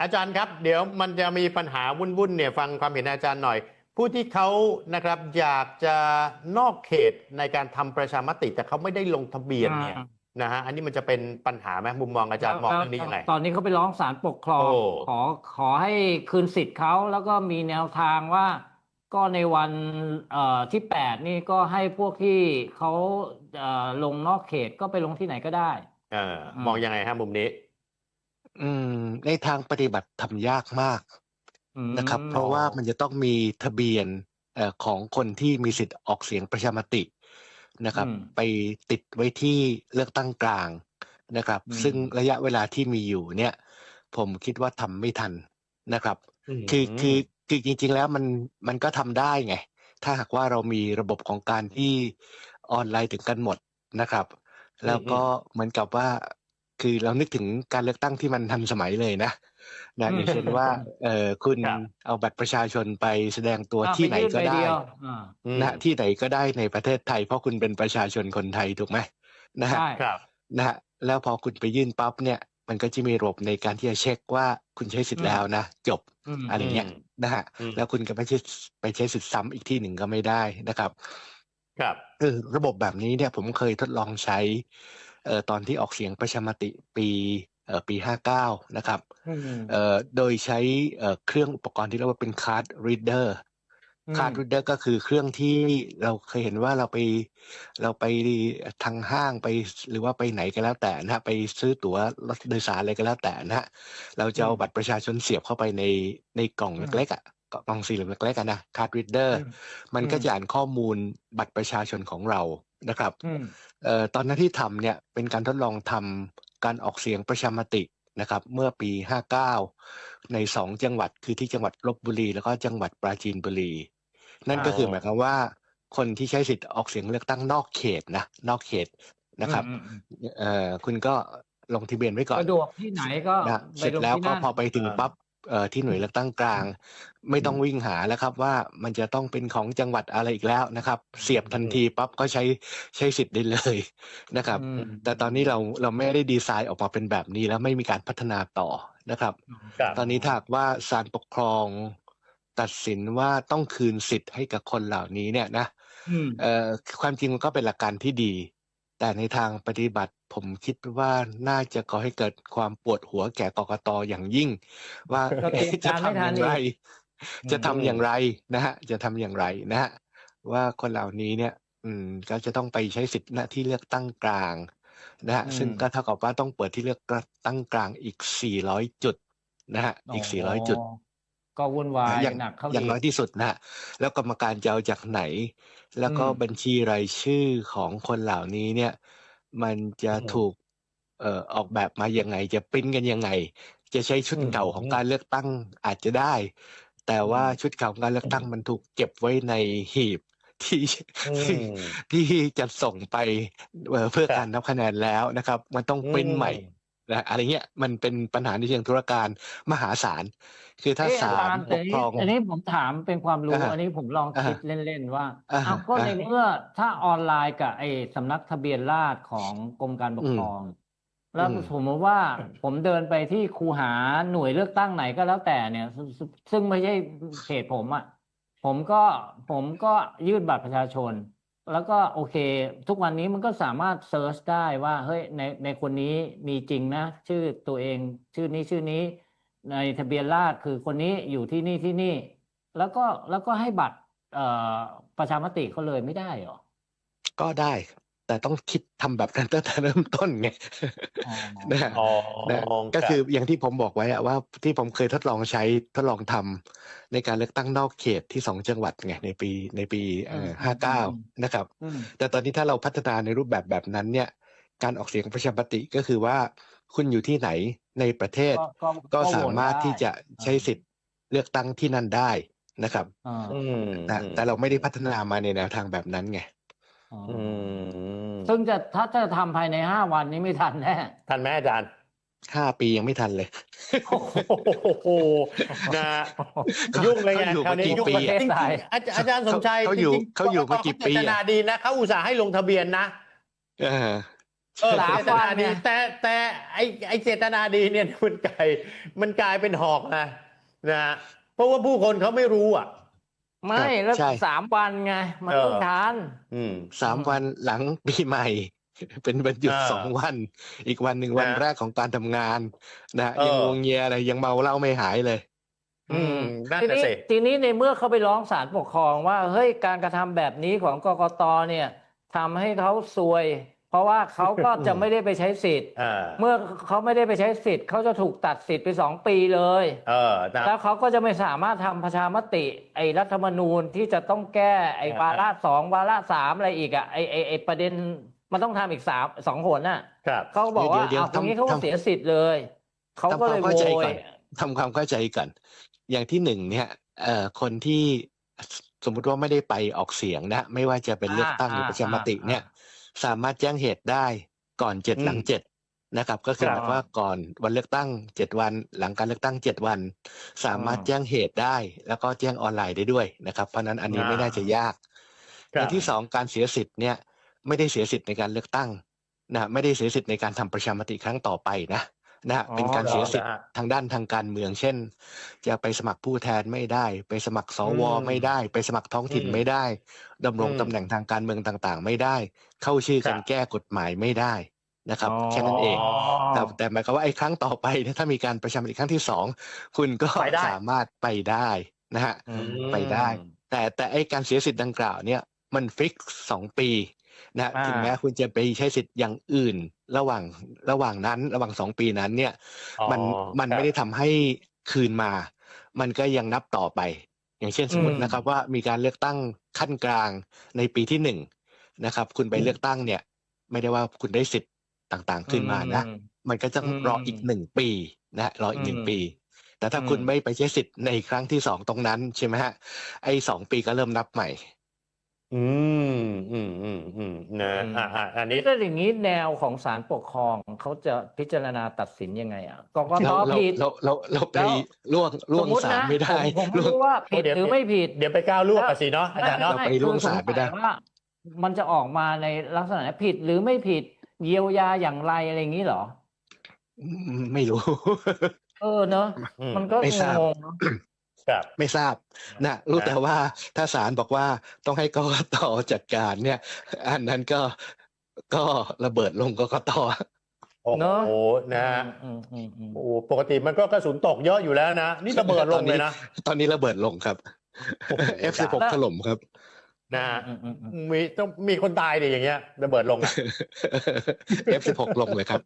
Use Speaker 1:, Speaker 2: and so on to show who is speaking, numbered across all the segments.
Speaker 1: อาจารย์ครับ เดี๋ยวมันจะมีปัญหาวุ่นๆเนี่ยฟังความเห็นอาจารย์หน่อย ผู้ที่เขานะครับอยากจะนอกเขตในการทำประชามติแต่เขาไม่ได้ลงทะเบียนเนี่ย
Speaker 2: อ่า
Speaker 1: นะฮะอันนี้มันจะเป็นปัญหาไหมมุมมองอาจารย์มอง
Speaker 2: แล้ว
Speaker 1: เรื่องนี้ยังไง
Speaker 2: ตอนนี้เขาไปร้องศาลปกครอง
Speaker 1: โอ้
Speaker 2: ขอขอให้คืนสิทธิ์เขาแล้วก็มีแนวทางว่าก็ในวันเอ่อที่แปดนี่ก็ให้พวกที่เขาเอ่อลงนอกเขตก็ไปลงที่ไหนก็ได้
Speaker 1: เออมองยังไงฮะมุมนี้
Speaker 3: อืม ในทางปฏิบัติทำยากมาก
Speaker 2: อืม
Speaker 3: นะครับเพราะว่ามันจะต้องมีทะเบียนเอ่อของคนที่มีสิทธิ์ออกเสียงประชามตินะครับ
Speaker 2: อืม
Speaker 3: ไปติดไว้ที่เลือกตั้งกลางนะครับ
Speaker 2: อืม
Speaker 3: ซึ่งระยะเวลาที่มีอยู่เนี่ย ผมคิดว่าทำไม่ทันนะครับ
Speaker 1: ม
Speaker 3: คือคือคือจริง ๆ แล้วมันมันก็ทำได้ไง ถ้าหากว่าเรามีระบบของการที่ออนไลน์ถึงกันหมดนะครับแล้วก็เหมือนกับว่า คือเรานึกถึงการเลือกตั้งที่มันทันสมัยเลยนะนะอย่างเช่นว่า เออคุณ
Speaker 1: ครับ
Speaker 3: เอาบัตรประชาชนไปแสดงตัว
Speaker 2: อะ
Speaker 3: ที่ไหน
Speaker 2: ปยื่
Speaker 3: ก็
Speaker 2: ใบ
Speaker 3: ได้
Speaker 2: เยวอ่า
Speaker 1: อืม
Speaker 3: นะที่ไหนก็ได้ในประเทศไทย เพราะคุณเป็นประชาชนคนไทยถูกไหมนะฮะ
Speaker 2: ใช่
Speaker 1: ครับ
Speaker 3: นะฮะแล้วพอคุณไปยื่นปั๊บเนี่ย มันก็จะมีระบบในการที่จะเช็คว่าคุณใช้สิทธิ์แล้วนะจบ
Speaker 2: อืม
Speaker 3: อะไรเงี้ย
Speaker 1: อืม
Speaker 3: นะฮะ
Speaker 1: อืม
Speaker 3: แล้วคุณก็ไปใช้ไปใช้สิทธิ์ซ้ำอีกที่หนึ่งก็ไม่ได้นะครับ
Speaker 1: ครับ
Speaker 3: เออระบบแบบนี้เนี่ย ผมเคยทดลองใช้เอ่อ ตอนที่ออกเสียงประชามติปีเอ่อปีห้าเก้านะครับ
Speaker 2: อืม
Speaker 3: เอ่อโดยใช้เอ่อเครื่องอุปกรณ์ที่เรียกว่าเป็นคาร์ดรีดเดอร์
Speaker 2: อืม
Speaker 3: คาร์ดรีดเดอร์ก็คือเครื่องที่เราเคยเห็นว่าเราไปเราไปทางห้างไปหรือว่าไปไหนก็แล้วแต่นะฮะไปซื้อตั๋วรถโดยสารอะไรก็แล้วแต่นะฮะเราจะเอาบัตรประชาชนเสียบเข้าไปในในกล่องเล็กๆอะกล่องสี่เหลี่ยมเล็กๆอะนะคาร์ดรีดเดอร์
Speaker 2: อืม
Speaker 3: มันก็
Speaker 2: อืม
Speaker 3: จะอ่านข้อมูลบัตรประชาชนของเรา นะครับ
Speaker 2: อืม
Speaker 3: เอ่อตอนนั้นที่ทำเนี่ยเป็นการทดลองทำการออกเสียงประชามตินะครับเมื่อปี 59 ในสองจังหวัดคือที่จังหวัดลบบุรี แล้วก็จังหวัดปราจีนบุรี นั่นก็คือหมายความว่า คนที่ใช้สิทธิ์ออกเสียงเลือกตั้งนอกเขตนะนอกเขตนะครับ
Speaker 2: อืมอืมอืม
Speaker 3: เอ่อคุณก็ลงทะเบียนไว้ก่อน
Speaker 2: สะดวกที่ไหนก็
Speaker 3: นะ
Speaker 2: ไป
Speaker 3: เสร็จ
Speaker 2: ลง
Speaker 3: แล้ว
Speaker 2: ที่
Speaker 3: ก็
Speaker 2: นั่น
Speaker 3: พอไปถึง
Speaker 1: อ่า
Speaker 3: ปั๊บเอ่อ ที่หน่วยเลือกตั้งกลาง ไม่ต้องวิ่งหาแล้วครับว่ามันจะต้องเป็นของจังหวัดอะไรอีกแล้วนะครับ เสียบทันทีปั๊บก็ใช้ใช้สิทธิ์ได้เลยนะครับ
Speaker 2: อืม
Speaker 3: แต่ตอนนี้เราเราไม่ได้ดีไซน์ออกมาเป็นแบบนี้แล้วไม่มีการพัฒนาต่อนะครับ
Speaker 1: ครับ
Speaker 3: ตอนนี้ถ้าหากว่าศาลปกครองตัดสินว่าต้องคืนสิทธิ์ให้กับคนเหล่านี้เนี่ยนะ
Speaker 2: อืม
Speaker 3: เอ่อความจริงมันก็เป็นหลักการที่ดี แต่ในทางปฏิบัติผมคิดว่าน่าจะก่อให้เกิดความปวดหัวแก่กกตอย่างยิ่ง ว่า
Speaker 2: ก็เตรียม
Speaker 3: จะ
Speaker 2: การไม่
Speaker 3: ทำ
Speaker 2: ทั
Speaker 3: อนย่างไร
Speaker 2: อีก
Speaker 3: จะทำอย่างไรนะฮะจะทำอย่างไรนะฮะว่าคนเหล่านี้เนี่ย อืม ก็จะต้องไปใช้สิทธิหน้าที่เลือกตั้งกลางนะฮะ
Speaker 2: อืม
Speaker 3: ซึ่งก็เท่ากับว่าต้องเปิดที่เลือกตั้งกลางอีก 400 จุดนะฮะอีก 400 จุด
Speaker 2: ก็วุ่นวาย
Speaker 3: อย่าง
Speaker 2: หนักเข้า
Speaker 3: อย่างน้อยที่สุดนะฮะแล้วกรรมการจะเอาจากไหน แล้วก็
Speaker 2: อืม
Speaker 3: บัญชีรายชื่อของคนเหล่านี้เนี่ย มันจะ
Speaker 1: อืม
Speaker 3: ถูกเอ่อออกแบบมายังไง จะปริ้นกันยังไง จะใช้ชุด
Speaker 1: อืม
Speaker 3: เก่าของการเลือกตั้งอาจจะได้ แต่ว่าชุดเก่าของการเลือกตั้งมันถูกเก็บไว้ในหีบที่
Speaker 1: อืม
Speaker 3: ที่จะส่งไปเอ่อเพื่อ
Speaker 1: ครับ
Speaker 3: การนับคะแนนแล้วนะครับ มันต้องปริ้นใหม่ นะอะไรเงี้ยมันเป็นปัญหาในเชิงธุรการมหาศาลคือถ้า
Speaker 2: เอ๊ะ
Speaker 3: ศา
Speaker 2: อา
Speaker 3: ล
Speaker 2: จารย์
Speaker 3: ป
Speaker 2: แต่
Speaker 3: ก
Speaker 2: นี้
Speaker 3: ครอง
Speaker 2: อันนี้ผมถามเป็นความรู้
Speaker 3: อ่าฮะ
Speaker 2: อันนี้ผมลอง
Speaker 3: อ่าฮะ
Speaker 2: คิดเล่นๆว่า
Speaker 3: อ่าฮะ
Speaker 2: อ้าวก็ใน
Speaker 3: อ่า
Speaker 2: เมื่อถ้าออนไลน์กับไอ้สำนักทะเบียนราษฎรของกรมการปกครอง แล้ว
Speaker 3: อืม
Speaker 2: สมมติว่าผมเดินไปที่คูหาหน่วยเลือกตั้งไหนก็แล้วแต่เนี่ย ซึ่งซึ่งซึ่งไม่ใช่เขตผมอะผมก็ผมก็ยื่นบัตรประชาชน แล้วก็โอเค ทุกวันนี้มันก็สามารถเซิร์ชได้ว่าเฮ้ยในในคนนี้มีจริงนะ ชื่อตัวเองชื่อนี้ชื่อนี้ ในทะเบียนราษฎรคือคนนี้อยู่ที่นี่ที่นี่ แล้วก็แล้วก็ให้บัตรเอ่อประชามติเขาเลยไม่ได้เหรอ
Speaker 3: ก็ได้ แต่ต้องคิดทำแบบนั้นตั้งแต่เริ่มต้นไง
Speaker 2: อ๋อ
Speaker 3: นะฮะ
Speaker 1: อ๋อ
Speaker 3: นะก็คืออย่างที่ผมบอกไว้อะว่าที่ผมเคยทดลองใช้ทดลองทำในการเลือกตั้งนอกเขตที่สองจังหวัดไงในปีในปีเอ่อห้าเก้านะครับ
Speaker 2: อืม
Speaker 3: แต่ตอนนี้ถ้าเราพัฒนาในรูปแบบแบบนั้นเนี่ย การออกเสียงประชามติก็คือว่าคุณอยู่ที่ไหนในประเทศ
Speaker 2: ก็
Speaker 3: ก็สามารถ
Speaker 2: โหวตได้
Speaker 3: ที่จะใช้สิทธิ์เลือกตั้งที่นั่นได้นะครับ
Speaker 2: อ่า
Speaker 1: อืม
Speaker 3: แต่แต่เราไม่ได้พัฒนามาในแนวทางแบบนั้นไง
Speaker 2: อ๋ออ
Speaker 1: อืม
Speaker 2: ซึ่งจะถ้าจะทำภายในห้าวันนี้ไม่ทันแน่
Speaker 1: ทันไหมอาจารย์
Speaker 3: ห้าปียังไม่ทันเลย
Speaker 1: โอ้โหนะยุ่งเลยไง
Speaker 3: เขาอยู่
Speaker 1: คราวนี้
Speaker 3: มากี่
Speaker 1: ยุ่ง
Speaker 3: ปี
Speaker 1: จริงๆอาจารย์อาจารย์สมชัย
Speaker 3: เขาอยู่
Speaker 1: จริงๆ
Speaker 3: เขาอยู่มากี่ปี
Speaker 1: เจตนา
Speaker 3: อะ
Speaker 1: ดีนะเขาอุตส่าห์ให้ลงทะเบียนนะ
Speaker 3: เออ
Speaker 1: เออ
Speaker 2: สาม
Speaker 1: เจต
Speaker 2: วัน
Speaker 1: นาดี
Speaker 2: เนี่ย
Speaker 1: แต่แต่ไอไอเจตนาดีเนี่ยมันกลายมันกลายเป็นหอกนะนะฮะเพราะว่าผู้คนเขาไม่รู้อะ
Speaker 2: ไม่แล้ว
Speaker 3: ใช่
Speaker 2: สามวันไง มัน
Speaker 1: เออ
Speaker 2: ต้องทาน
Speaker 1: อืม
Speaker 3: สามวันหลังปีใหม่ เป็นวันหยุด
Speaker 1: อ่า
Speaker 3: สองวัน อีกวันหนึ่งวัน
Speaker 1: นะ
Speaker 3: แรกของการทำงานนะฮะ
Speaker 1: เออ
Speaker 3: ยังงวงเงียอะไรยังเมาเหล้าไม่หายเลย
Speaker 1: อืม นั่น
Speaker 2: ที
Speaker 1: น่ะ
Speaker 2: นี้
Speaker 1: สิ
Speaker 2: ทีนี้ในเมื่อเขาไปร้องศาลปกครองว่า เฮ้ยการกระทำแบบนี้ของกกตเนี่ยทำให้เขาซวย เพราะว่าเขาก็จะไม่ได้ไปใช้สิทธิ์
Speaker 1: อ่า
Speaker 2: เมื่อเขาไม่ได้ไปใช้สิทธิ์เขาจะถูกตัดสิทธิ์ไปสองปีเลย
Speaker 1: เออนะ
Speaker 2: แล้วเขาก็จะไม่สามารถทำประชามติ ไอ้รัฐธรรมนูญที่จะต้องแก้ไอ้
Speaker 1: อ่า
Speaker 2: วาระสองวาระสามอะไรอีกอะไอ้ไอ้ไอ้ประเด็นมันต้องทำอีกสามสองหนน่ะ
Speaker 1: ครับ
Speaker 2: เขาบอกว่า
Speaker 3: เดี๋ยว
Speaker 2: เอา
Speaker 3: เดี๋ยว
Speaker 2: ตรงนี้
Speaker 3: ทำ
Speaker 2: เขาก็
Speaker 3: ทำ
Speaker 2: เสียสิทธิ์เลยเขาก็เลย
Speaker 3: ทำความ
Speaker 2: โว
Speaker 3: เข้าใจ
Speaker 2: ย
Speaker 3: ก่อน ทำความเข้าใจกันอย่างที่หนึ่งเนี่ยเอ่อคนที่สมมุติว่าไม่ได้ไปออกเสียงนะ ไม่ว่าจะเป็นเลือกตั้งหรือประชามติเนี่ย สามารถแจ้งเหตุได้ก่อนเจ็ด
Speaker 1: อืม
Speaker 3: หลังเจ็ดนะครับ ก็คือ
Speaker 1: ค
Speaker 3: ห
Speaker 1: รับ
Speaker 3: มายความว่าก่อนวันเลือกตั้งเจ็ดวัน หลังการเลือกตั้งเจ็ดวัน สามารถ
Speaker 2: อ่า
Speaker 3: แจ้งเหตุได้ แล้วก็แจ้งออนไลน์ได้ด้วยนะครับ เพราะฉะนั้นอันนี้
Speaker 1: อ่า
Speaker 3: ไม่น่าจะยาก
Speaker 1: ครั
Speaker 3: อบย่างที่สองการเสียสิทธิ์เนี่ย ไม่ได้เสียสิทธิ์ในการเลือกตั้งนะไม่ได้เสียสิทธิ์ในการทำประชามติครั้งต่อไปนะ นะฮะ
Speaker 2: อ๋อ
Speaker 3: เป็นการเสียสิทธิ์
Speaker 1: เหรอฮะ
Speaker 3: ทางด้านทางการเมือง เช่น จะไปสมัครผู้แทนไม่ได้ ไปสมัครสว
Speaker 1: อืม
Speaker 3: ไม่ได้ ไปสมัครท้องถิ่น
Speaker 1: อืม
Speaker 3: ไม่ได้ดำรง
Speaker 1: อืม
Speaker 3: ตำแหน่งทางการเมืองต่างๆ ไม่ได้ เข้าชื่อกัน
Speaker 1: ครับ
Speaker 3: แก้กฎหมายไม่ได้นะครับ
Speaker 2: อ๋อ
Speaker 3: แค่นั้นเอง
Speaker 1: อ๋อ
Speaker 3: แต่แต่หมายความว่าไอ้ครั้งต่อไปเนี่ยถ้ามีการประชามติครั้งที่สองคุณก็
Speaker 1: ไปได้
Speaker 3: สามารถไปได้นะฮะ
Speaker 2: อืม
Speaker 3: ไปได้ แต่แต่ไอ้การเสียสิทธิ์ดังกล่าวเนี่ยมันฟิกสองปี นะฮะ
Speaker 2: อ่า
Speaker 3: ถึงแม้คุณจะไปใช้สิทธิ์อย่างอื่น ระหว่างระหว่างนั้น ระหว่างสองปีนั้นเนี่ย
Speaker 1: อ๋อ
Speaker 3: มันมัน
Speaker 1: ครับ
Speaker 3: ไม่ได้ทำให้คืนมา มันก็ยังนับต่อไป อย่างเช่นสมมติ
Speaker 2: อืม
Speaker 3: นะครับ ว่ามีการเลือกตั้งขั้นกลางในปีที่หนึ่งนะครับ คุณไปเลือกตั้งเนี่ย ไม่ได้ว่าคุณได้สิทธิ์ต่างๆ ขึ้นมานะ
Speaker 2: อื
Speaker 3: มันก็จะ
Speaker 2: อืม
Speaker 3: รออีกหนึ่งปีนะฮะรออีกหนึ่ง
Speaker 2: อืม
Speaker 3: ปี แต่ถ้าคุณ
Speaker 2: อืม
Speaker 3: ไม่ไปใช้สิทธิ์ในครั้งที่สองตรงนั้นใช่ไหมฮะไอ้สองปีก็เริ่มนับใหม่
Speaker 1: อืมอืมอืมอืมนะอ่าอ่าอันนี้
Speaker 2: ถ้าอย่างนี้แนวของศาลปกครองเขาจะพิจารณาตัดสินยังไงอะกกต
Speaker 3: เราเรา
Speaker 2: ผิด
Speaker 3: เราเราเราไป
Speaker 2: แล้ว
Speaker 3: ล่วงล่วง
Speaker 2: สมมุติ
Speaker 3: ศาล
Speaker 2: นะ
Speaker 3: ไม่ได้
Speaker 2: ผมผมไม่
Speaker 3: ล่วง
Speaker 2: รู้ว่าผิด
Speaker 1: เดี๋ยว
Speaker 2: หรือไม่ผิด
Speaker 1: เดี๋ยวไปก้าวล่วงกันสิเนาะอาจารย์เนาะ
Speaker 3: เราไปล่วงศาลไม่ได้
Speaker 2: คือสงสัยว่ามันจะออกมาในลักษณะไหนผิดหรือไม่ผิดเยียวยาอย่างไรอะไรอย่างนี้เหรอ
Speaker 3: อืมไม่รู้
Speaker 2: เออเนอะ
Speaker 1: อืม
Speaker 2: มันก็
Speaker 3: ไม่ทราบ
Speaker 2: งงๆเนอะ
Speaker 1: ครับ
Speaker 3: ไม่ทราบนะรู้
Speaker 1: นะ
Speaker 3: แต่ว่าถ้าศาลบอกว่าต้องให้กกตจัดการเนี่ย อันนั้นก็ก็ระเบิดลงกกต
Speaker 1: โอ้โหนะฮะ
Speaker 2: อืมอืมอืม
Speaker 1: โอ้ปกติมันก็กระสุนตกเยอะอยู่แล้วนะ นี่ระเบิดลงเลยนะ
Speaker 3: ตอนนี้ระเบิดลงครับ
Speaker 1: โอ้โห
Speaker 3: F16 ถล่มครับ
Speaker 1: นะฮะ
Speaker 2: อืมอืมอืม
Speaker 1: มีต้องมีคนตายดิอย่างเงี้ยระเบิดลงอะ
Speaker 3: F16 ลงเลยครับ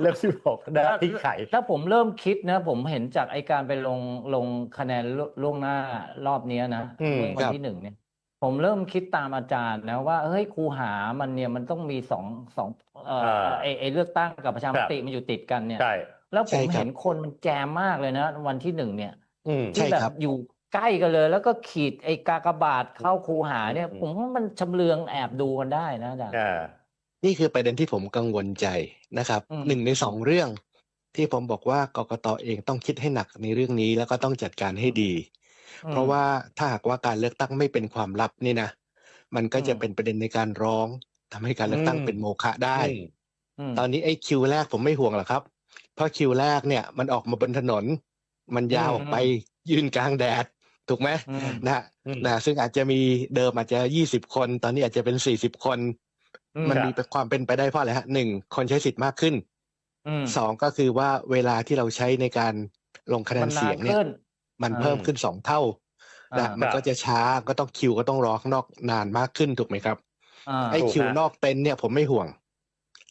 Speaker 1: เรื่องที่บอกนะทิ้งไข่
Speaker 2: ถ้าผมเริ่มคิดนะ ผมเห็นจากไอการไปลงลงคะแนนล่วล่วงหน้ารอบเนี้ยนะ
Speaker 1: อืม
Speaker 2: เมื่อวั
Speaker 3: คนรับ
Speaker 2: ที่หนึ่งเนี่ย ผมเริ่มคิดตามอาจารย์นะว่าเฮ้ยครูหามันเนี่ยมันต้องมีสองสองเอ่อ
Speaker 1: อ่า
Speaker 2: ไอไอเลือกตั้งกับประชาม
Speaker 1: ครับ
Speaker 2: ติมันอยู่ติดกันเนี่ย
Speaker 1: ใช่
Speaker 2: แล้วผ
Speaker 3: ใช่
Speaker 2: ม
Speaker 3: ครับ
Speaker 2: เห็นคนมันแจมมากเลยนะ วันที่หนึ่งเนี่ย
Speaker 1: อืม
Speaker 3: ใช่
Speaker 2: ที่แบ
Speaker 3: ครับ
Speaker 2: บอยู่ ใกล้กันเลย แล้วก็ขีดไอ้กากบาทเข้าคูหาเนี่ย
Speaker 1: อืม
Speaker 2: ผมว่ามันชำเลืองแอบดูกันได้นะอาจารย์
Speaker 1: อ่า
Speaker 3: นี่คือประเด็นที่ผมกังวลใจนะครับ
Speaker 2: อืม
Speaker 3: หนึ่งในสองเรื่อง ที่ผมบอกว่ากกตเองต้องคิดให้หนักในเรื่องนี้ แล้วก็ต้องจัดการให้ดี เพราะว่าถ้าหากว่าการเลือกตั้งไม่เป็นความลับนี่นะมันก็จะเป็นประเด็นในการร้องทำให้การเลือกตั้ง
Speaker 1: อืม
Speaker 3: เป็นโมฆะได้
Speaker 1: อืม
Speaker 2: อืม
Speaker 3: ตอนนี้ไอ้คิวแรกผมไม่ห่วงหรอกครับ เพราะคิวแรกเนี่ยมันออกมาบนถนน มันยาว
Speaker 1: อืม
Speaker 3: ออกไปยืนกลางแดด ถูกไหม
Speaker 2: อืม
Speaker 3: นะฮะ
Speaker 1: อืม
Speaker 3: นะซึ่งอาจจะมีเดิมอาจจะยี่สิบคน ตอนนี้อาจจะเป็นสี่สิบคน
Speaker 2: อืม
Speaker 3: มัน
Speaker 1: ครับ
Speaker 3: มีความเป็นไปได้เพราะอะไรฮะหนึ่งคนใช้สิทธิ์มากขึ้น
Speaker 2: อืม
Speaker 3: สองก็คือว่าเวลาที่เราใช้ในการลงคะแน
Speaker 2: มันนนา
Speaker 3: เสีย
Speaker 2: น
Speaker 3: งเนี่ย
Speaker 2: ขึ้น
Speaker 3: มัน
Speaker 2: อ่า
Speaker 3: เพิ่มขึ้นสองเท่านะ
Speaker 2: อ่า
Speaker 3: มันก็จะช้าก็ต้องคิวก็ต้องรอข้างนอกนานมากขึ้นถูกไหมครับ
Speaker 2: อ่า
Speaker 3: ไอ้
Speaker 1: ถูก
Speaker 3: คิว
Speaker 1: ฮะ
Speaker 3: นอกเต็นท์เนี่ยผมไม่ห่วง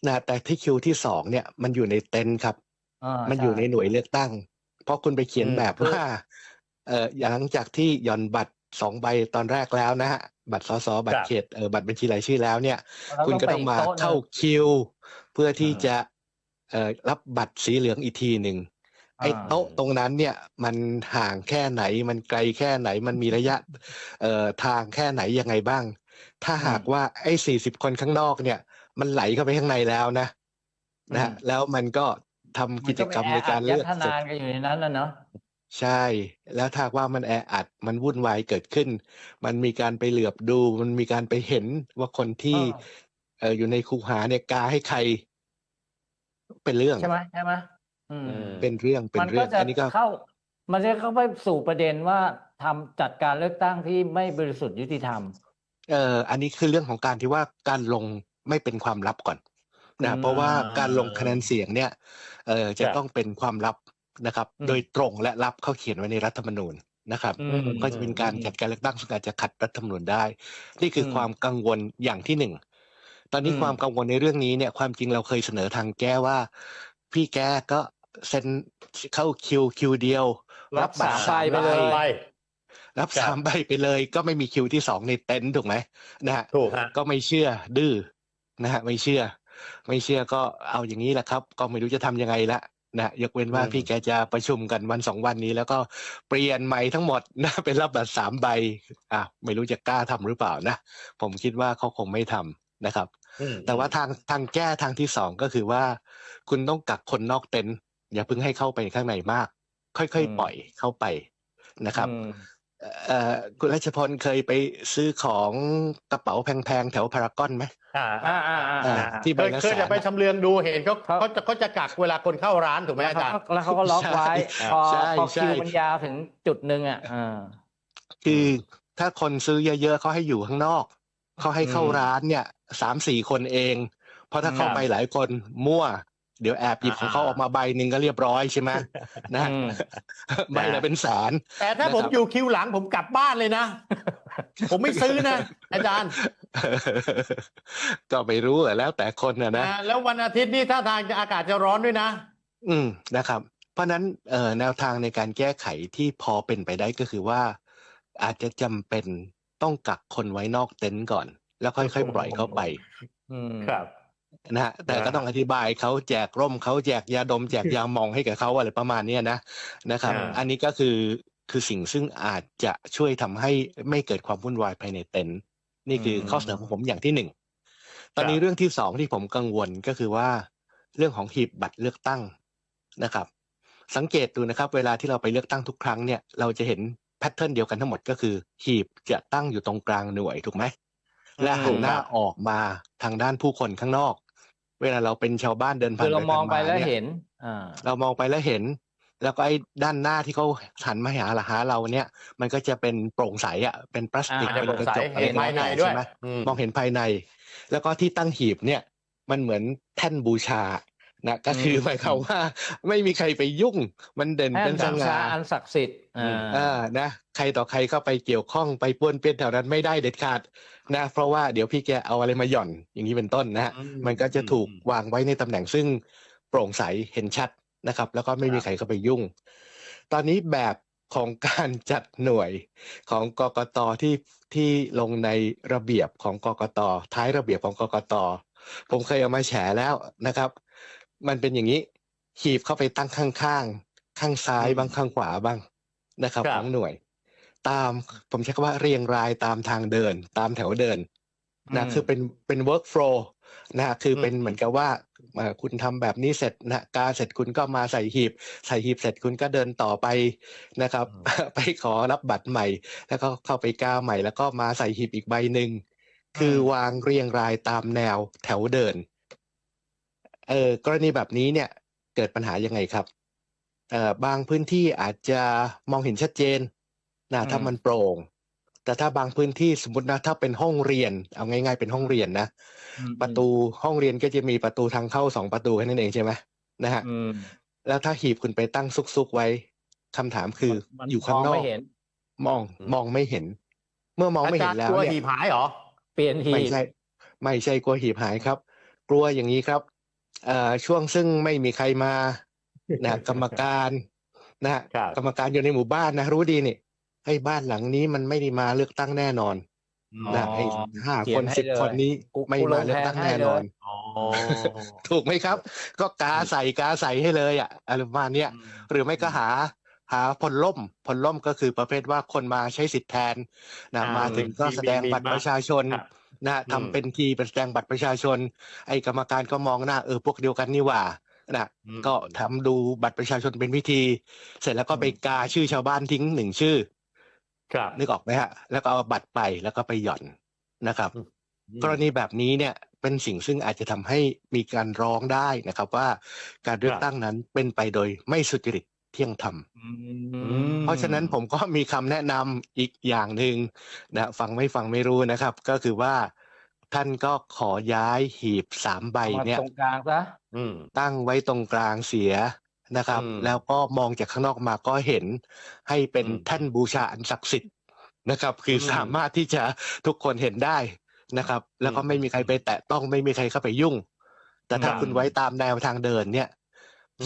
Speaker 3: นะแต่ที่คิวที่สองเนี่ยมันอยู่ในเต็นท์ครับ
Speaker 2: อ่า
Speaker 3: มันอยู่ใน
Speaker 2: ช่
Speaker 3: หน่วยเลือกตั้ง เพราะคุณไปเขียน
Speaker 1: อืม
Speaker 3: แบบว่า เอ่อหลังจากที่หย่อนบัตรสองใบตอนแรกแล้วนะฮะบัตรสสบัตรเขตเออบัตรบัญชีรายชื่อแล้วเนี่ย
Speaker 2: แล้ว
Speaker 3: คุณก็ต้องมา
Speaker 2: ไปกโต๊ะหนึ่ง
Speaker 3: เข้าคิว เพื่อที่
Speaker 1: อ่า
Speaker 3: จะเอ่อรับบัตรสีเหลืองอีกทีหนึ่งไอ้
Speaker 2: อ่า
Speaker 3: โต๊ะตรงนั้นเนี่ยมันห่างแค่ไหนมันไกลแค่ไหนมันมีระยะเอ่อทางแค่ไหนยังไงบ้าง ถ้าหากว่าไอ้สี่สิบคนข้างนอกเนี่ย มันไหลเข้าไปข้างในแล้วนะนะฮะแล้วมันก็ทำกิจกรรมในการเลือก
Speaker 2: มันก็ไปแออัดยัดทนานกันอยู่ในนั้นแล้วเนาะ
Speaker 3: ใช่ แล้วถ้าว่ามันแออัด มันวุ่นวายเกิดขึ้น มันมีการไปเหลือบดู มันมีการไปเห็นว่าคนที่
Speaker 2: อ่า
Speaker 3: เอออยู่ในคูหาเนี่ยกาให้ใคร เป็นเรื่อง
Speaker 2: ใช่ไหมใช่ไหมอืม
Speaker 1: อืม
Speaker 3: เป็นเรื่องเป็น
Speaker 2: มัน
Speaker 3: เรื่
Speaker 2: ก็
Speaker 3: อง
Speaker 2: จะ
Speaker 3: อันนี้ก็
Speaker 2: เข้า มันจะเข้าไปสู่ประเด็นว่าทำจัดการเลือกตั้งที่ไม่บริสุทธิ์ยุติธรรม
Speaker 3: เอ่ออันนี้คือเรื่องของการที่ว่าการลงไม่เป็นความลับก่อน
Speaker 2: อื
Speaker 3: นะ
Speaker 2: ม
Speaker 3: เพราะว่าการลงคะแนนเสียงเนี่ย เอ่อจะ
Speaker 1: ครับ
Speaker 3: ต้องเป็นความลับ นะครับ
Speaker 2: อืม
Speaker 3: โดยตรงและลับเขาเขียนไว้ในรัฐธรรมนูญนะครับ
Speaker 2: อืม
Speaker 3: ก็จะเป็นการจัดการเลือกตั้งซึ่งอาจจะขัดรัฐธรรมนูญได้ นี่คืออ
Speaker 2: ม
Speaker 3: ความกังวลอย่างที่หนึ่งตอนนี้
Speaker 2: อืม
Speaker 3: ความกังวลในเรื่องนี้เนี่ยความจริงเราเคยเสนอทางแก้ว่า พี่แกก็เซ็นเข้าคิวคิวเดียว
Speaker 2: รับสามใบไปเลย
Speaker 1: ไป
Speaker 3: รับ
Speaker 1: ครับ
Speaker 3: สามใบไปเลย ก็ไม่มีคิวที่สองในเต็นท์ถูกไหมนะฮะ
Speaker 1: ถูกฮะ
Speaker 3: ก็ไม่เชื่อดื้อนะฮะไม่เชื่อ ไม่เชื่อก็เอาอย่างนี้แหละครับ ก็ไม่รู้จะทำยังไงละ นะยกเว้นว่า
Speaker 1: อืม
Speaker 3: พี่แกจะประชุมกันวันสองวันนี้ แล้วก็เปลี่ยนใหม่ทั้งหมดนะเป็นรับบัตรสามใบอะไม่รู้จะกล้าทำหรือเปล่านะ ผมคิดว่าเขาคงไม่ทำนะครับ
Speaker 1: อืม
Speaker 3: แต่ว่าทางทางแก้ทางที่สองก็คือว่า คุณต้องกักคนนอกเต็นท์อย่าเพิ่งให้เข้าไปข้างในมาก ค่อย
Speaker 2: อืม
Speaker 3: ๆปล่อยเข้าไปนะครับ
Speaker 2: อืม
Speaker 3: เอ่อ คุณรัชพลเคยไปซื้อของกระเป๋าแพงๆ แถวพารากอนไหม
Speaker 1: อ่า
Speaker 2: อ่าอ่าอ่า
Speaker 3: อ่า
Speaker 2: อ่า
Speaker 3: ที่
Speaker 1: เคยเคยจะไปชำเลืองดูเห็นเขา
Speaker 2: ครับ
Speaker 1: เขาจะเขาจะกักเวลาคนเข้าร้านถูกไหม
Speaker 2: แล้ว
Speaker 1: อา
Speaker 2: เขา
Speaker 1: จารย์
Speaker 2: ก็แล้วเขาก็ล็อกไว้
Speaker 3: ใช่
Speaker 2: พอ
Speaker 3: ใช่
Speaker 2: พอ
Speaker 3: ใช่
Speaker 2: คิวมันยาวถึงจุดหนึ่งอะอ่า
Speaker 3: คือถ้าคนซื้อเยอะๆเขาให้อยู่ข้างนอกเขาให้เข้า
Speaker 2: อืม
Speaker 3: ร้านเนี่ยสามสี่คนเอง เพราะถ้าเข้า
Speaker 2: ครับ
Speaker 3: ไปหลายคนมั่ว เดี๋ยวแอบหยิบของเขา
Speaker 1: อ่า
Speaker 3: ออกมาใบหนึ่งก็เรียบร้อยใช่ไหมนะฮะ
Speaker 2: อืม
Speaker 3: ใบละเป็นแสน
Speaker 1: แต่ถ้า
Speaker 3: นะครับ
Speaker 1: ผมอยู่คิวหลังผมกลับบ้านเลยนะ ผมไม่ซื้อนะ อาจารย์
Speaker 3: ก็ไม่รู้อะแล้วแต่คนนะนะ
Speaker 1: อ่าแล้ววันอาทิตย์นี่ถ้าทางจะอากาศจะร้อนด้วยนะ
Speaker 3: อืมนะครับ เพราะฉะนั้นเอ่อแนวทางในการแก้ไขที่พอเป็นไปได้ก็คือว่า อาจจะจำเป็นต้องกักคนไว้นอกเต็นท์ก่อน แล้วค่อยๆปล่อยเข้าไป
Speaker 2: อืม
Speaker 1: ครับ
Speaker 3: นะฮะแต่
Speaker 1: นะ
Speaker 3: ก็ต้องอธิบายเขาแจกร่มเขาแจกยาดมแจกยาหมองให้กับเขาอะไรประมาณเนี้ยนะนะครับ
Speaker 1: อ่า
Speaker 3: อันนี้ก็คือคือสิ่งซึ่งอาจจะช่วยทำให้ไม่เกิดความวุ่นวายภายในเต็นท์นี่คืออ
Speaker 2: ม
Speaker 3: ข้อเสนอของผมอย่างที่หนึ่งตอนนี้
Speaker 1: ครับ
Speaker 3: เรื่องที่สองที่ผมกังวลก็คือว่า เรื่องของหีบบัตรเลือกตั้งนะครับ สังเกตดูนะครับ เวลาที่เราไปเลือกตั้งทุกครั้งเนี่ยเราจะเห็นแพทเทิร์นเดียวกันทั้งหมดก็คือ หีบจะตั้งอยู่ตรงกลางหน่วยถูกไหมและหันหน้า
Speaker 1: ครับ
Speaker 3: ออกมาทางด้านผู้คนข้างนอก เวลาเราเป็นชาวบ้านเดินผ่า
Speaker 2: คื
Speaker 3: น
Speaker 2: อเรามองไป
Speaker 3: ผ่น
Speaker 2: แล้ว
Speaker 3: นี่ย
Speaker 2: เห็นอ่า
Speaker 3: เรามองไปแล้วเห็น แล้วก็ไอ้ด้านหน้าที่เขาหันมาหาหาเราเนี่ย มันก็จะเป็นโปร่งใสอะเป็นพลาสติก
Speaker 2: อ่า
Speaker 1: จะ
Speaker 3: เป็น
Speaker 1: โปร่ง
Speaker 3: กระ
Speaker 1: ใส
Speaker 3: จกอะไร
Speaker 1: เห็นภายใน
Speaker 3: ก็
Speaker 1: ด้วย
Speaker 3: ใช่ไหม
Speaker 1: อืม
Speaker 3: มองเห็นภายใน แล้วก็ที่ตั้งหีบเนี่ย มันเหมือนแท่นบูชา นะก็คือหมายความว่าไม่มีใครไปยุ่ง มันเด่น
Speaker 2: แท่
Speaker 3: เป็นนส
Speaker 2: บู
Speaker 3: ง่า
Speaker 2: ชาอันศักดิ์สิทธิ์อ่า
Speaker 3: อ่านะใครต่อใครเข้าไปเกี่ยวข้องไปป้วนเปี้ยนแถวนั้นไม่ได้เด็ดขาดนะเพราะว่าเดี๋ยวพี่แกเอาอะไรมาหย่อนอย่างนี้เป็นต้นนะฮะ
Speaker 1: อืม
Speaker 3: มันก็จะถูก
Speaker 1: อืม
Speaker 3: วางไว้ในตำแหน่งซึ่งโปร่งใสเห็นชัดนะครับ แล้วก็ไม่มีใครเข้าไปยุ่ง ตอนนี้แบบของการจัดหน่วยของกกตที่ที่ลงในระเบียบของกกตท้ายระเบียบของกกตผมเคยเอามาแฉแล้วนะครับ มันเป็นอย่างนี้หีบเข้าไปตั้งข้างๆข้างซ้าย
Speaker 1: อืม
Speaker 3: บ้างข้างขวาบ้างนะครับ
Speaker 1: ครับ
Speaker 3: ของหน่วย ตามผมใช้คำว่าเรียงรายตามทางเดิน ตามแถวเดินนะ
Speaker 2: อืม
Speaker 3: คือเป็นเป็น work flow นะคือเป็น
Speaker 1: อืม
Speaker 3: เหมือนกับว่าเอ่อคุณทำแบบนี้เสร็จนะกาเสร็จคุณก็มาใส่หีบ ใส่หีบเสร็จคุณก็เดินต่อไปนะครับ ไปขอรับบัตรใหม่ แล้วก็เข้าไปกาใหม่ แล้วก็มาใส่หีบอีกใบหนึ่งคือวางเรียงรายตามแนวแถวเดิน เออกรณีแบบนี้เนี่ยเกิดปัญหายังไงครับเอ่อบางพื้นที่อาจจะมองเห็นชัดเจนนะถ้า
Speaker 2: อืม
Speaker 3: มันโปร่ง แต่ถ้าบางพื้นที่สมมตินะถ้าเป็นห้องเรียน เอาง่าย ๆ เป็นห้องเรียนนะ
Speaker 2: อืม
Speaker 3: ประตูห้องเรียนก็จะมีประตูทางเข้าสองประตูแค่นั้นเองใช่ไหมนะฮะ
Speaker 2: อืม
Speaker 3: แล้วถ้าหีบคุณไปตั้งซุกๆไว้คำถามคือ
Speaker 2: มัน
Speaker 3: อยู่ข้างน
Speaker 2: ม
Speaker 3: อ
Speaker 2: ไม่
Speaker 3: ก
Speaker 2: เห็น
Speaker 3: มองมองไม่เห็น เมื่อมองไม่เห็น
Speaker 1: อาจารย์
Speaker 3: แล้ว
Speaker 1: กลัว
Speaker 3: เนี่ย
Speaker 1: หีบหายเหรอ
Speaker 2: เปลี่ยนหี
Speaker 3: ไม่
Speaker 2: บ
Speaker 3: ใช่ ไม่ใช่กลัวหีบหายครับ กลัวอย่างนี้ครับ เอ่อช่วงซึ่งไม่มีใครมานะกรรมการนะฮะ
Speaker 1: ครับ
Speaker 3: กรรมการอยู่ในหมู่บ้านนะรู้ดีนี่ไอ้บ้านหลังนี้มันไม่ได้มาเลือกตั้งแน่นอน
Speaker 2: อ๋อ
Speaker 3: นะไอ้ห้า
Speaker 2: เขี
Speaker 3: ค
Speaker 2: ย
Speaker 3: น
Speaker 2: นให้
Speaker 3: สิบ
Speaker 2: เลย
Speaker 3: คนนี้
Speaker 2: กู
Speaker 3: ไม่
Speaker 2: กูล
Speaker 3: มางเลือกตั้ง
Speaker 2: แทนให้
Speaker 3: แน่นอน
Speaker 2: เลย
Speaker 1: อ๋อ
Speaker 3: ถูกไหมครับ ก็กาใส่กาใส่ให้เลยอะอะไรประมาณเนี้ยหรือไม่ก็หาหาพลล่มพลล่มก็คือประเภทว่าคนมาใช้สิทธิ์แทนนะ
Speaker 1: อ่า
Speaker 3: มาถึงก็
Speaker 1: มี
Speaker 3: แสดง
Speaker 1: มี
Speaker 3: บัตร
Speaker 1: มา
Speaker 3: ประชาชน
Speaker 1: ครับ
Speaker 3: นะ
Speaker 1: อืม
Speaker 3: ทำเป็นทีเป็นแสดงบัตรประชาชน ไอ้กรรมการก็มองหน้าเออพวกเดียวกันนี่หว่านะ
Speaker 1: อืม
Speaker 3: ก็ทำดูบัตรประชาชนเป็นพิธี เสร็จแล้วก็ไปกาชื่อชาวบ้านทิ้งหนึ่งชื่อ
Speaker 1: ครับ
Speaker 3: นึกออกไหมฮะ แล้วก็เอาบัตรไปแล้วก็ไปหย่อนนะครับ
Speaker 1: อืม
Speaker 3: กรณีแบบนี้เนี่ยเป็นสิ่งซึ่งอาจจะทำให้มีการร้องได้นะครับ ว่าการเลือกตั้งนั้นเป็นไปโดยไม่สุจริต เที่ยงธรรม
Speaker 1: ม
Speaker 3: เพราะฉะนั้นผมก็มีคำแนะนำอีกอย่างหนึ่งนะฟังไม่ฟังไม่รู้นะครับ ก็คือว่าท่านก็ขอย้ายหีบสามใบ
Speaker 2: เอามา
Speaker 3: เนี่ย
Speaker 2: ตรงกลางซะ
Speaker 1: อืม
Speaker 3: ตั้งไว้ตรงกลางเสียนะครับ
Speaker 1: อืม
Speaker 3: แล้วก็มองจากข้างนอกมาก็เห็นให้เป็น
Speaker 1: อืม
Speaker 3: แท่านบูชาอันศักดิ์สิทธิ์นะครับ คืออ
Speaker 1: ม
Speaker 3: สามารถที่จะทุกคนเห็นได้นะครับ แล้วก็
Speaker 1: อืม
Speaker 3: ไม่มีใครไปแตะต้องไม่มีใครเข้าไปยุ่ง แต่ถ้า
Speaker 1: ครับ
Speaker 3: คุณไว้ตามแนวทางเดินเนี่ย
Speaker 1: อืม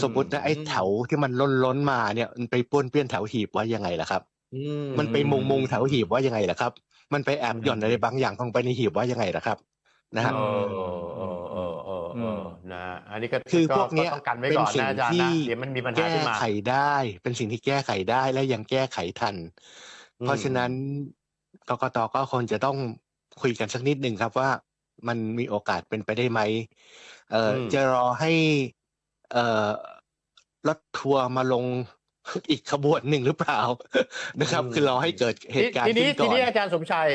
Speaker 3: สมมตินะไอ้
Speaker 1: อืม
Speaker 3: แถวที่มันล้นล้นๆมาเนี่ยมันไปป้วนเปี้ยนแถวหีบไว้ยังไงล่ะครับ
Speaker 1: อื
Speaker 3: มันไปมุงมุงแถวหีบว่ายังไงล่ะครับ มันไปแอบหย่อนอะไรบางอย่างลงไปในหีบว่ายังไงล่ะครับ นะฮะ
Speaker 1: เออเออเออเออเออนะอันนี้ก็
Speaker 3: คือพวกเนี้ย
Speaker 1: ต้องกันไว้
Speaker 3: เป็น
Speaker 1: ก่อน
Speaker 3: สิ่ง
Speaker 1: นะอาจารย์
Speaker 3: ที่
Speaker 1: นะเดี๋ยวมันมีปัญหา
Speaker 3: แก้
Speaker 1: ขึ้นมา
Speaker 3: ไขได้ เป็นสิ่งที่แก้ไขได้และยังแก้ไขทัน เพราะฉะนั้นกกตก็คงจะต้องคุยกันสักนิดหนึ่งครับว่ามันมีโอกาสเป็นไปได้ไหมเอ่ออ
Speaker 1: ม
Speaker 3: จะรอให้เอ่อ รถทัวร์มาลงอีกขบวนหนึ่งหรือเปล่านะครับ คือรอให้เกิดเหตุการณ์
Speaker 1: ทีนี้
Speaker 3: ขึ้นก่
Speaker 1: ที
Speaker 3: อน
Speaker 1: นี้อาจารย์สมชัย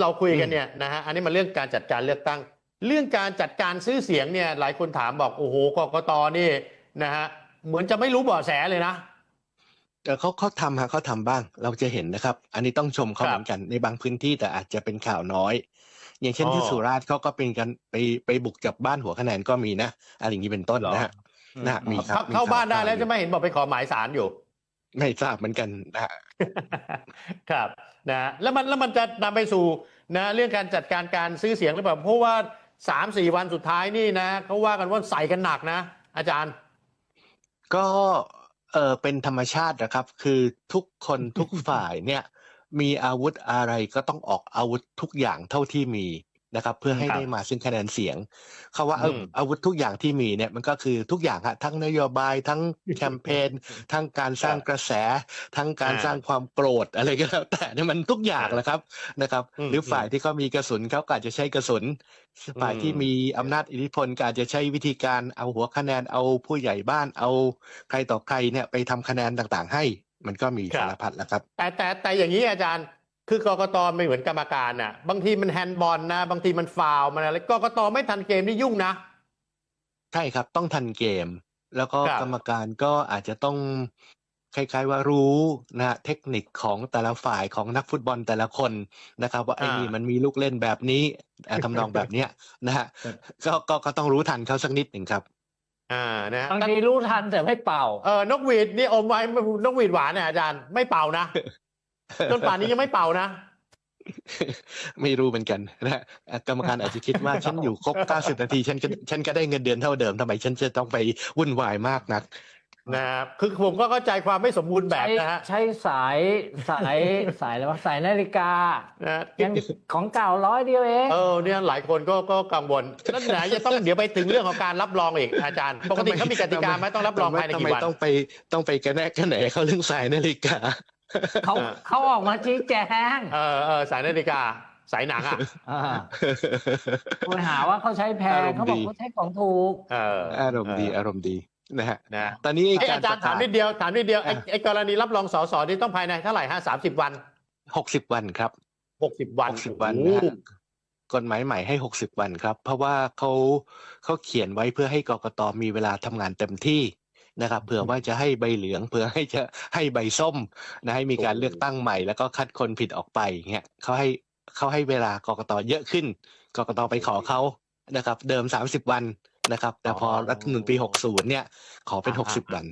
Speaker 1: เราคุยกัน
Speaker 3: อืม
Speaker 1: เนี่ยนะฮะอันนี้มาเรื่องการจัดการเลือกตั้ง เรื่องการจัดการซื้อเสียงเนี่ย หลายคนถามบอกโอ้โหกกตนี่นะฮะเหมือนจะไม่รู้เบาะแสเลยนะ
Speaker 3: แต่เขาเขาทำฮะเขาทำบ้างเราจะเห็นนะครับ อันนี้ต้องชมเขา
Speaker 1: ครับ
Speaker 3: เหมือนกันในบางพื้นที่แต่อาจจะเป็นข่าวน้อย อย่างเช่น
Speaker 1: อ๋อ
Speaker 3: ที่สุราษฎร์เขาก็เป็นกันไปไปบุกจับบ้านหัวคะแนนก็มีนะอะไรอย่างนี้เป็นต้นนะฮะ นะฮะมีครับ
Speaker 1: เข้า
Speaker 3: มี
Speaker 1: เข้า
Speaker 3: ข่าว
Speaker 1: บ้านได้
Speaker 3: ข่าว
Speaker 1: แล้ว
Speaker 3: อยู่
Speaker 1: จะไม่เห็นบอกไปขอหมายสารอยู่
Speaker 3: ไม่ทราบเหมือนกันนะฮะ
Speaker 1: ครับนะแล้วมันแล้วมันจะนำไปสู่นะเรื่องการจัดการการซื้อเสียงหรือเปล่าเพราะว่าสามสี่วันสุดท้ายนี่นะเขาว่ากันว่าใส่กันหนักนะ อาจารย์
Speaker 3: ก็เออเป็นธรรมชาตินะครับ คือทุกคนทุกฝ่ายเนี่ย มีอาวุธอะไรก็ต้องออกอาวุธทุกอย่างเท่าที่มี นะครับ เพื่อให้
Speaker 1: ครับ
Speaker 3: ได้มาซึ่งคะแนนเสียงเขาว่าเออ
Speaker 1: อืม
Speaker 3: อาวุธทุกอย่างที่มีเนี่ยมันก็คือทุกอย่างฮะทั้งนโยบายทั้งแคมเปญทั้งการสร้างกระแส ทั้งการ
Speaker 1: อ่า
Speaker 3: สร้างความโกรธอะไรก็แล้วแต่เนี่ยมันทุกอย่างแหละครับนะครับ
Speaker 1: อืม
Speaker 3: หรือฝ่ายที่เขามีกระสุนเขาก็อาจจะใช้กระสุนฝ่ายที่
Speaker 1: อืม
Speaker 3: มีอำนาจอิทธิพลก็อาจจะใช้วิธีการเอาหัวคะแนนเอาผู้ใหญ่บ้านเอาใครต่อใครเนี่ยไปทำคะแนนต่างๆ ให้มันก็มี
Speaker 1: ครับ
Speaker 3: สารพัดแล้วครับ
Speaker 1: แต่แต่แต่อย่างนี้อาจารย์ คือกกตไม่เหมือนกรรมการน่ะ บางทีมันแฮนด์บอลนะ บางทีมันฟาวล์มันอะไรกกตไม่ทันเกมนี่ยุ่งนะ
Speaker 3: ใช่ครับ ต้องทันเกม แล้วก็
Speaker 1: ครับ
Speaker 3: กรรมการก็อาจจะต้องคล้ายๆว่ารู้นะฮะเทคนิคของแต่ละฝ่ายของนักฟุตบอลแต่ละคนนะครับ ว่าไอ้นี่มันมีลูกเล่นแบบนี้อ่าทำนองแบบเนี้ยนะฮะก็ก็ก็ต้องรู้ทันเขาสักนิดหนึ่งครับ
Speaker 1: อ่านะฮะ
Speaker 2: บางทีรู้ทันแต่ไม่เป่า
Speaker 1: เออนกหวีดนี่อมไว้นกหวีดหวานเนี่ยอาจารย์ไม่เป่านะ จนป่านนี้ยังไม่เป่านะ
Speaker 3: ไม่รู้เหมือนกันนะฮะอะกรรมการอาจจะคิดว่าฉันอยู่ครบ 90 นาที ฉันก็ฉันก็ได้เงินเดือนเท่าเดิมทำไมฉันจะต้องไปวุ่นวายมากนัก
Speaker 1: นะครับคือผมก็เข้าใจความไม่สมบูรณ์แบบ
Speaker 2: ใช้
Speaker 1: นะฮะ
Speaker 2: ใช้สายสายสายอะไรวะสายนาฬิกา
Speaker 1: นะ
Speaker 2: ยังของเก่าร้อยเดียวเอง
Speaker 1: เออเนี่ยหลายคนก็ก็กังวลแล้วไหนจะต้องเดี๋ยวไปถึงเรื่องของการรับรองอีกอาจารย์ปกติเขามีกติกาไหมต้องรับรองภายใน
Speaker 3: ทำ
Speaker 1: กี่
Speaker 3: ไม
Speaker 1: วัน
Speaker 3: ต้องไปต้องไปกระแนกกระแหนเขาเรื่องสายนาฬิกา
Speaker 2: เขา
Speaker 1: อ่า
Speaker 2: เขาออกมาชี้แจง
Speaker 1: เออเออสายนาฬิกา สายหนังอะ
Speaker 2: อ่าคุณหาว่าเขาใช้แพง
Speaker 3: อารมณ์
Speaker 2: เขาบอก
Speaker 3: ดี
Speaker 2: เขาใช้ของถูก
Speaker 1: เออ
Speaker 3: อารมณ์ดี อารมณ์ดีนะฮะ
Speaker 1: นะ
Speaker 3: ตอนนี้
Speaker 1: เอ้ย
Speaker 3: การ
Speaker 1: อาจารย์
Speaker 3: ประ
Speaker 1: ถาม
Speaker 3: กาศ
Speaker 1: นิดเดียวถามนิดเดียวไอ้
Speaker 3: อะ
Speaker 1: ไอ้กรณีรับรองสสนี่ต้องภายในเท่าไหร่ฮะสามสิบวัน
Speaker 3: 60วันครับ
Speaker 1: หกสิบวัน
Speaker 3: 60วัน
Speaker 1: โอ้
Speaker 3: นะ
Speaker 1: โห
Speaker 3: ฮะกฎหมายใหม่ให้ 60 วันครับ เพราะว่าเขาเขาเขียนไว้เพื่อให้กกตมีเวลาทำงานเต็มที่ นะครับเผื่อว่าจะให้ใบเหลืองเผื่อให้จะให้ใบส้มนะให้มีการเลือกตั้งใหม่ แล้วก็คัดคนผิดออกไปเงี้ยเขาให้เขาให้เวลากกตเยอะขึ้นกกตไปขอเขานะครับ เดิม30วันนะครับ แต่พอรัฐธรรมนูญปี60เนี่ย ขอเป็น60วัน